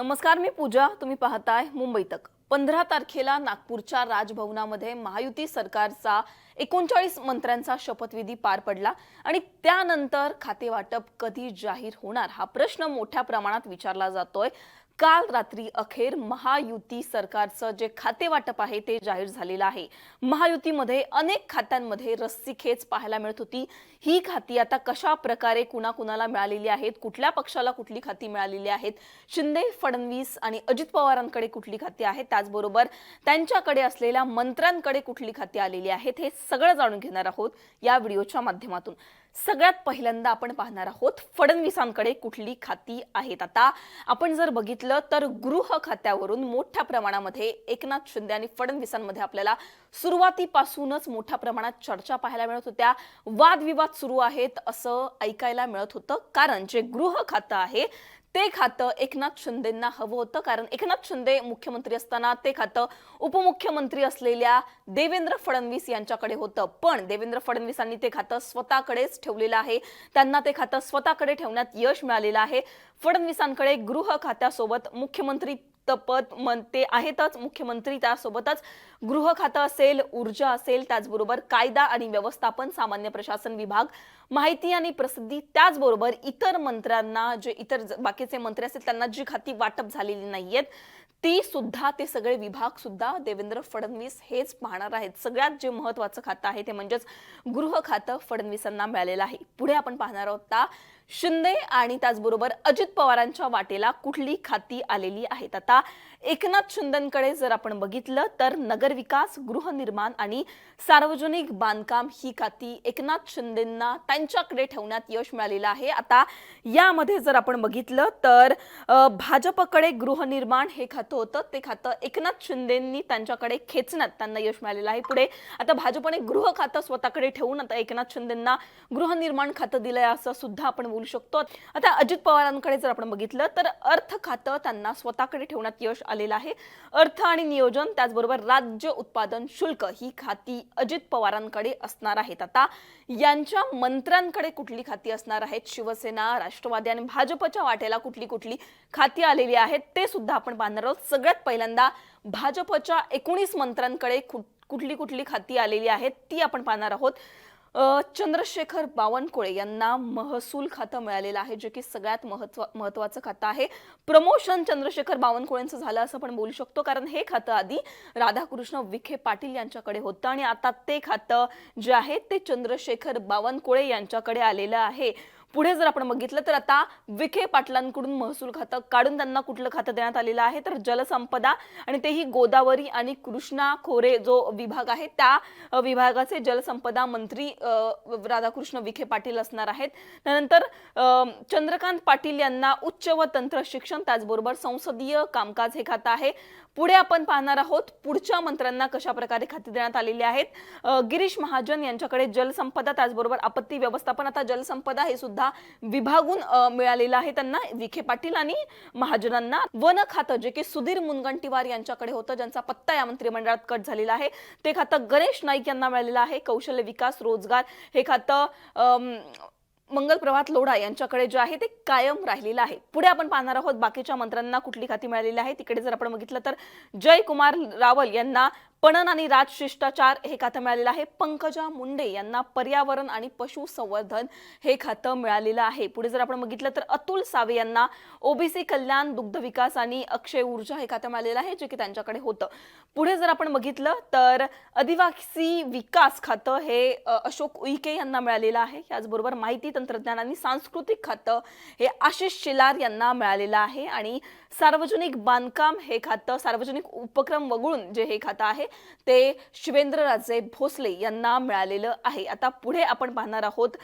नमस्कार मी पूजा. तुम्ही पाहताय मुंबई तक. पंधरा तारखेला नागपूरच्या राजभवनामध्ये महायुती सरकारचा एकोणचाळीस मंत्र्यांचा शपथविधी पार पडला आणि त्यानंतर खाते वाटप कधी जाहीर होणार हा प्रश्न मोठ्या प्रमाणात विचारला जातोय. काल रात्री अखेर महायुती सरकारचं जे खाते वाटप आहे ते जाहीर झालेलं आहे. महायुतीमध्ये अनेक खात्यांमध्ये रस्सीखेच पाहायला मिळत होती. ही खाती आता कशा प्रकारे कुणाकुणाला मिळालेली आहेत? कुठल्या पक्षाला कुठली खाती मिळालेली आहेत? शिंदे फडणवीस आणि अजित पवारांकडे कुठली खाती आहेत? त्याचबरोबर त्यांच्याकडे असलेल्या मंत्र्यांकडे कुठली खाती आलेली आहेत? हे सगळं जाणून घेणार आहोत या व्हिडिओच्या माध्यमातून. सगळ्यात पहिल्यांदा आपण पाहणार आहोत फडणवीसांकडे कुठली खाती आहेत. आता आपण जर बघितलं तर गृह खात्यावरून मोठ्या प्रमाणामध्ये एकनाथ शिंदे आणि फडणवीसांमध्ये आपल्याला सुरुवातीपासूनच मोठ्या प्रमाणात चर्चा पाहायला मिळत होत्या. वादविवाद सुरू आहेत असं ऐकायला मिळत होतं. कारण जे गृह खातं आहे ते खातं एकनाथ शिंदेंना हवं होतं. कारण एकनाथ शिंदे मुख्यमंत्री असताना ते खातं उपमुख्यमंत्री असलेल्या देवेंद्र फडणवीस यांच्याकडे होतं. पण देवेंद्र फडणवीसांनी ते खातं स्वतःकडेच ठेवलेलं आहे. त्यांना ते खातं स्वतःकडे ठेवण्यात यश मिळालेलं आहे. फडणवीसांकडे गृह खात्यासोबत मुख्यमंत्री पद मन ते आहेतच. मुख्यमंत्री त्यासोबतच. गृह खातं असेल ऊर्जा असेल त्याचबरोबर कायदा आणि व्यवस्थापन सामान्य प्रशासन विभाग. माहिती आणि प्रसिद्धी त्याचबरोबर इतर मंत्र्यांना जे इतर बाकीचे मंत्री असतील त्यांना जी खाती वाटप झालेली नाहीयेत ती सुद्धा ते सगळे विभाग सुद्धा देवेंद्र फडणवीस हेच पाहणार आहेत. सगळ्यात जे महत्वाचं खातं आहे ते म्हणजेच गृह खातं फडणवीसांना मिळालेलं आहे. पुढे आपण पाहणार आहोत आता शिंदे आणि त्याचबरोबर अजित पवारांच्या वाटेला कुठली खाती आलेली आहेत? आता एकनाथ शिंदेकडे जर आपण बघितलं तर नगरविकास गृहनिर्माण आणि सार्वजनिक बांधकाम ही खाती एकनाथ शिंदेंना त्यांच्याकडे ठेवण्यात यश मिळालेलं आहे. आता यामध्ये जर आपण बघितलं तर भाजपकडे गृहनिर्माण हे खातं होतं. ते खातं एकनाथ शिंदेंनी त्यांच्याकडे खेचण्यात त्यांना यश मिळालेलं आहे. पुढे आता भाजपने गृह खातं स्वतःकडे ठेवून आता एकनाथ शिंदेंना गृहनिर्माण खातं दिलंय असं सुद्धा आपण बोलू शकतो. आता अजित पवारांकडे जर आपण बघितलं तर अर्थ खातं त्यांना स्वतःकडे ठेवण्यात यश आलेलं आहे. अर्थ आणि नियोजन त्याचबरोबर राज्य उत्पादन शुल्क ही खाती अजित पवारांकडे असणार आहेत. आता यांच्या मंत्र्यांकडे कुठली खाती असणार आहेत? शिवसेना राष्ट्रवादी आणि भाजपच्या वाटेला कुठली कुठली खाती आलेली आहेत? ते सुद्धा आपण पाहणार आहोत. सगळ्यात पहिल्यांदा भाजपच्या एकोणीस मंत्र्यांकडे कुठली कुठली खाती आलेली आहेत ती आपण पाहणार आहोत. चंद्रशेखर बावनकुळे यांना महसूल खातं मिळालेलं आहे जे की सगळ्यात महत्त्व महत्वाचं खातं आहे. प्रमोशन चंद्रशेखर बावनकुळेंचं झालं असं आपण बोलू शकतो कारण हे खातं आधी राधाकृष्ण विखे पाटील यांच्याकडे होतं आणि आता ते खातं जे आहे ते चंद्रशेखर बावनकुळे यांच्याकडे आलेलं आहे. पुढे जर आपण बघितलं तर आता विखे पाटलांकडून महसूल खातं काढून त्यांना कुठलं खातं देण्यात आलेलं आहे? तर जलसंपदा आणि तेही गोदावरी आणि कृष्णा खोरे जो विभाग आहे त्या विभागाचे जलसंपदा मंत्री राधाकृष्ण विखे पाटील असणार आहेत. त्यानंतर चंद्रकांत पाटील यांना उच्च व तंत्र शिक्षण त्याचबरोबर संसदीय कामकाज हे खातं आहे. पुढे आपण पाहणार आहोत पुढच्या मंत्र्यांना कशा प्रकारे खाती देण्यात आलेली आहेत? गिरीश महाजन यांच्याकडे जलसंपदा त्याचबरोबर आपत्ती व्यवस्थापन आता जलसंपदा हे सुद्धा विभागून मिळालेला आहे त्यांना विखे पाटील आणि महाजनांना. वन खातं जे की सुधीर मुनगंटीवार यांच्याकडे होतं ज्यांचा पत्ता या मंत्रिमंडळात कट झालेला आहे. ते खातं गणेश नाईक यांना मिळालेलं आहे. कौशल्य विकास रोजगार हे खातं अम, मंगल प्रभात लोढा यांच्याकडे जे आहे ते कायम राहिलेलं आहे. पुढे आपण पाहणार आहोत बाकीच्या मंत्र्यांना कुठली खाती मिळालेली आहे. तिकडे जर आपण बघितलं तर जयकुमार रावल यांना पणन आणि राजशिष्टाचार हे खातं मिळालेलं आहे. पंकजा मुंडे यांना पर्यावरण आणि पशुसंवर्धन हे खातं मिळालेलं आहे. पुढे जर आपण बघितलं तर अतुल सावे यांना ओबीसी कल्याण दुग्ध विकास आणि अक्षय ऊर्जा हे खातं मिळालेलं आहे जे की त्यांच्याकडे होतं. पुढे जर आपण बघितलं तर आदिवासी विकास खातं हे अशोक उईके यांना मिळालेलं आहे. याचबरोबर माहिती तंत्रज्ञान आणि सांस्कृतिक खातं हे आशिष शिलार यांना मिळालेलं आहे. आणि सार्वजनिक बांधकाम हे खातं सार्वजनिक उपक्रम वगळून जे हे खातं आहे ते शिवेंद्रराजे भोसले यांना मिळालेलं आहे. आता पुढे आपण पाहणार आहोत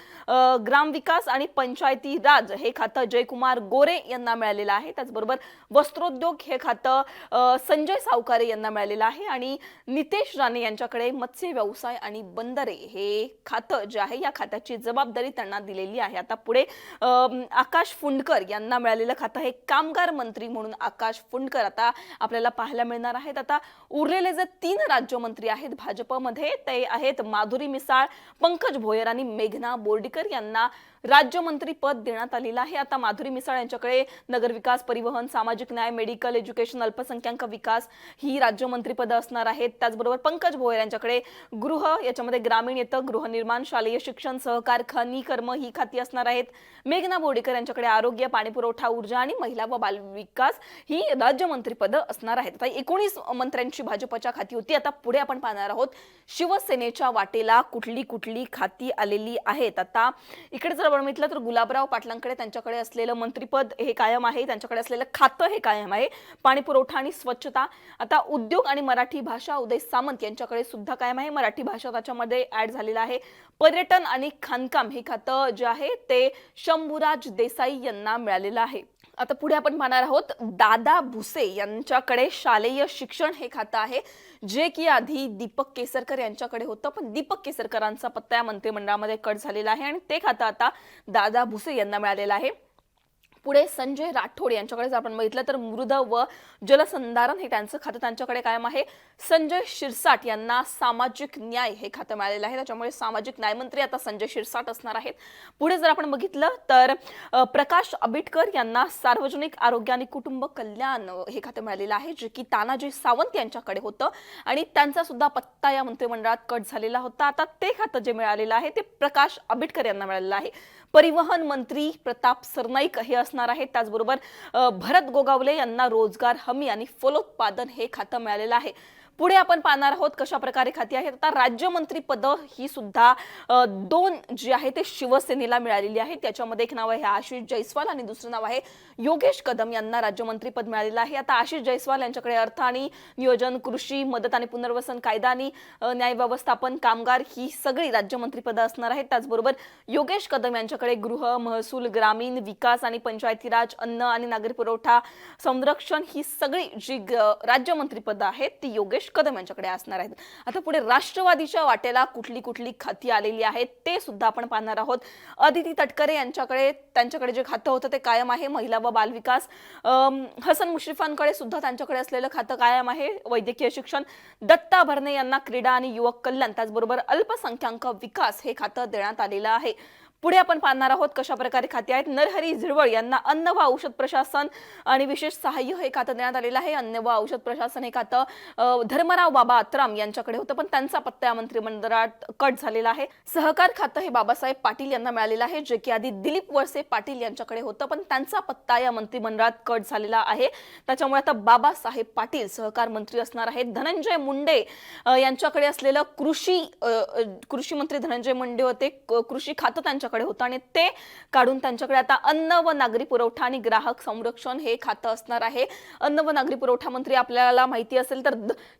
ग्रामविकास आणि पंचायती राज हे खातं जयकुमार गोरे यांना मिळालेलं आहे. त्याचबरोबर वस्त्रोद्योग हे खातं संजय सावकारे यांना मिळालेलं आहे आणि नितेश राणे यांच्याकडे मत्स्य व्यवसाय आणि बंदरे हे खातं जे आहे या खात्याची जबाबदारी त्यांना दिलेली आहे. आता पुढे आकाश फुंडकर यांना मिळालेलं खातं हे कामगार मंत्री म्हणून आकाश फुंडकर आता आपल्याला पाहायला मिळणार आहेत. आता उरलेले जे तीन राज्यमंत्री आहेत भाजपमध्ये. ते आहेत माधुरी मिसाळ पंकज भोयर आणि मेघना बोर्डीकर यांना राज्यमंत्री पद देण्यात आलेलं आहे. आता माधुरी मिसाळ यांच्याकडे नगरविकास परिवहन सामाजिक न्याय मेडिकल एज्युकेशन अल्पसंख्याक विकास ही राज्यमंत्री पदं असणार आहेत. त्याचबरोबर पंकज भोयर यांच्याकडे गृह याच्यामध्ये ग्रामीण येतं गृहनिर्माण शालेय शिक्षण सहकार खनिकर्म ही खाती असणार आहेत. मेघना बोर्डीकर यांच्याकडे आरोग्य पाणीपुरवठा ऊर्जा आणि महिला व बालविकास ही राज्यमंत्री पदं असणार आहेत. आता एकोणीस मंत्र्यांची भाजपच्या खाती होती. आता पुढे आपण पाहणार आहोत शिवसेनेच्या वाटेला कुठली कुठली खाती आलेली आहेत. आता इकडे जर मात्र बघितलं तर गुलाबराव पाटलांकडे त्यांच्याकडे असलेलं मंत्रीपद हे कायम आहे त्यांच्याकडे असलेलं खातं हे कायम आहे. पाणी पुरवठा आणि स्वच्छता. आता उद्योग आणि मराठी भाषा उदय सामंत यांच्याकडे सुद्धा कायम आहे. मराठी भाषा त्याच्यामध्ये ऍड झालेलं आहे. पर्यटन आणि खाणकाम हे खातं जे आहे ते शंभूराज देसाई यांना मिळालेलं आहे. आता पुढे आपण पाहणार आहोत दादा भुसे यांच्याकडे शालेय शिक्षण हे खातं आहे जे की आधी दीपक केसरकर यांच्याकडे होतं पण दीपक केसरकरांचा पत्ता या मंत्रिमंडळामध्ये कट झालेला आहे आणि ते खातं आता दादा भुसे यांना मिळालेलं आहे. पुढे संजय राठोड यांच्याकडे जर आपण बघितलं तर मृद व जलसंधारण हे त्यांचं खातं. त्यांच्याकडे कायम आहे. संजय शिरसाट यांना सामाजिक न्याय हे खातं मिळालेलं आहे. त्याच्यामुळे सामाजिक न्यायमंत्री आता संजय शिरसाट असणार आहेत. पुढे जर आपण बघितलं तर प्रकाश आंबेडकर यांना सार्वजनिक आरोग्य आणि कुटुंब कल्याण हे खातं मिळालेलं आहे जे की तानाजी सावंत यांच्याकडे होतं. आणि त्यांचा सुद्धा पत्ता या मंत्रिमंडळात कट झालेला होता. आता ते खातं जे मिळालेलं आहे ते प्रकाश आंबेडकर यांना मिळालेलं आहे. परिवहन मंत्री प्रताप सरनाईक हे असणार आहेत त्याचबरोबर भरत गोगावले यांना रोजगार हमी आणि फलोत्पादन हे खातं मिळालेलं आहे. पुढे आपण पाहणार आहोत कशा प्रकारे खाती आहेत. आता राज्यमंत्री पद ही सुद्धा दोन जी आहे ते शिवसेनेला मिळालेली आहे त्याच्यामध्ये एक नाव आहे आशिष जयस्वाल आणि दुसरं नाव आहे योगेश कदम यांना राज्यमंत्री पद मिळालेलं आहे. आता आशिष जयस्वाल यांच्याकडे अर्थ आणि नियोजन कृषी मदत आणि पुनर्वसन कायदा आणि न्याय व्यवस्थापन कामगार ही सगळी राज्यमंत्री पदं असणार आहेत. त्याचबरोबर योगेश कदम यांच्याकडे गृह महसूल ग्रामीण विकास आणि पंचायती राज अन्न आणि नागरी पुरवठा संरक्षण ही सगळी जी ग- राज्यमंत्री पदं आहेत ती योगेश कदम यांच्याकडे असणार आहेत. आता पुढे राष्ट्रवादीच्या वाटेला कुठली कुठली खाती आलेली आहेत ते सुद्धा आपण पाहणार आहोत. अदिती तटकरे यांच्याकडे त्यांच्याकडे जे खातं होतं ते कायम आहे महिला व बालविकास हसन मुश्रीफांकडे सुद्धा त्यांच्याकडे असलेलं खातं कायम आहे वैद्यकीय शिक्षण. दत्ता भरणे यांना क्रीडा आणि युवक कल्याण त्याचबरोबर अल्पसंख्याक विकास हे खातं देण्यात आलेलं आहे. पुढे आपण पाहणार आहोत कशा प्रकारे खाते आहेत. नरहरी झिरवळ यांना अन्न व औषध प्रशासन आणि विशेष सहाय्य हे खातं देण्यात आलेलं आहे. अन्न व औषध प्रशासन हे खातं धर्मराव बाबा अत्राम यांच्याकडे होतं पण त्यांचा पत्ता या मंत्रिमंडळात कट झालेला आहे. सहकार खातं हे बाबासाहेब पाटील यांना मिळालेलं आहे जे की आधी दिलीप वळसे पाटील यांच्याकडे होतं पण त्यांचा पत्ता या मंत्रिमंडळात कट झालेला आहे. त्याच्यामुळे आता बाबासाहेब पाटील सहकार मंत्री असणार आहेत. धनंजय मुंडे यांच्याकडे असलेलं कृषी कृषी मंत्री धनंजय मुंडे होते. कृषी खातं त्यांच्याकडे होतं आणि ते काढून त्यांच्याकडे आता अन्न व नागरी पुरवठा आणि ग्राहक संरक्षण हे खातं असणार आहे. अन्न व नागरी पुरवठा मंत्री आपल्याला माहिती असेल तर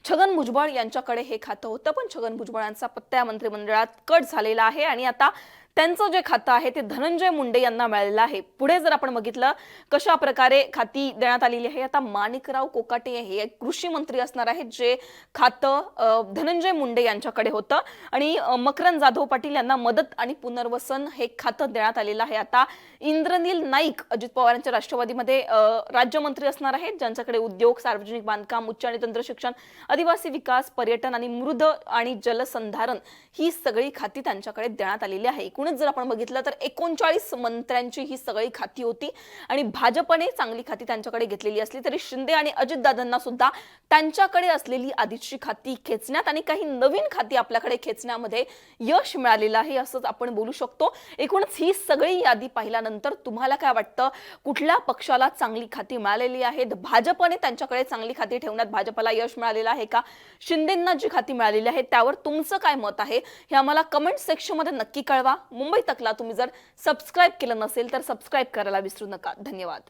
छगन भुजबळ यांच्याकडे हे खातं होतं. पण छगन भुजबळांचा पत्ता या मंत्रिमंडळात कट झालेला आहे आणि आता त्यांचं जे खातं आहे ते धनंजय मुंडे यांना मिळालेलं आहे. पुढे जर आपण बघितलं कशा प्रकारे खाती देण्यात आलेली आहे आता माणिकराव कोकाटे हे कृषी मंत्री असणार आहेत जे खातं धनंजय मुंडे यांच्याकडे होतं. आणि मकरन मकरंद जाधव पाटील यांना मदत आणि पुनर्वसन हे खातं देण्यात आलेलं आहे. आता इंद्रनील नाईक अजित पवारांच्या राष्ट्रवादीमध्ये राज्यमंत्री असणार आहेत ज्यांच्याकडे उद्योग सार्वजनिक बांधकाम उच्च आणि तंत्र शिक्षण आदिवासी विकास पर्यटन आणि मृद आणि जलसंधारण ही सगळी खाती त्यांच्याकडे देण्यात आलेली आहे. एकूणच जर आपण बघितलं तर एकोणचाळीस मंत्र्यांची ही सगळी खाती होती आणि भाजपने चांगली खाती त्यांच्याकडे घेतलेली असली तरी शिंदे आणि अजितदादांना सुद्धा त्यांच्याकडे असलेली आधीची खाती खेचण्यात आणि काही नवीन खाती आपल्याकडे खेचण्यामध्ये यश मिळालेलं आहे असंच आपण बोलू शकतो. एकूणच ही सगळी यादी पाहिल्यानंतर तुम्हाला काय वाटतं? कुठल्या पक्षाला चांगली खाती मिळालेली आहेत भाजपने त्यांच्याकडे चांगली खाती ठेवण्यात भाजपला यश मिळालेलं आहे का? शिंदेंना जी खाती मिळालेली आहे त्यावर तुमचं काय मत आहे? हे आम्हाला कमेंट सेक्शनमध्ये नक्की कळवा. मुंबई तकला तुम्ही जर सबस्क्राईब केलं नसेल तर सबस्क्राईब करायला विसरू नका. धन्यवाद.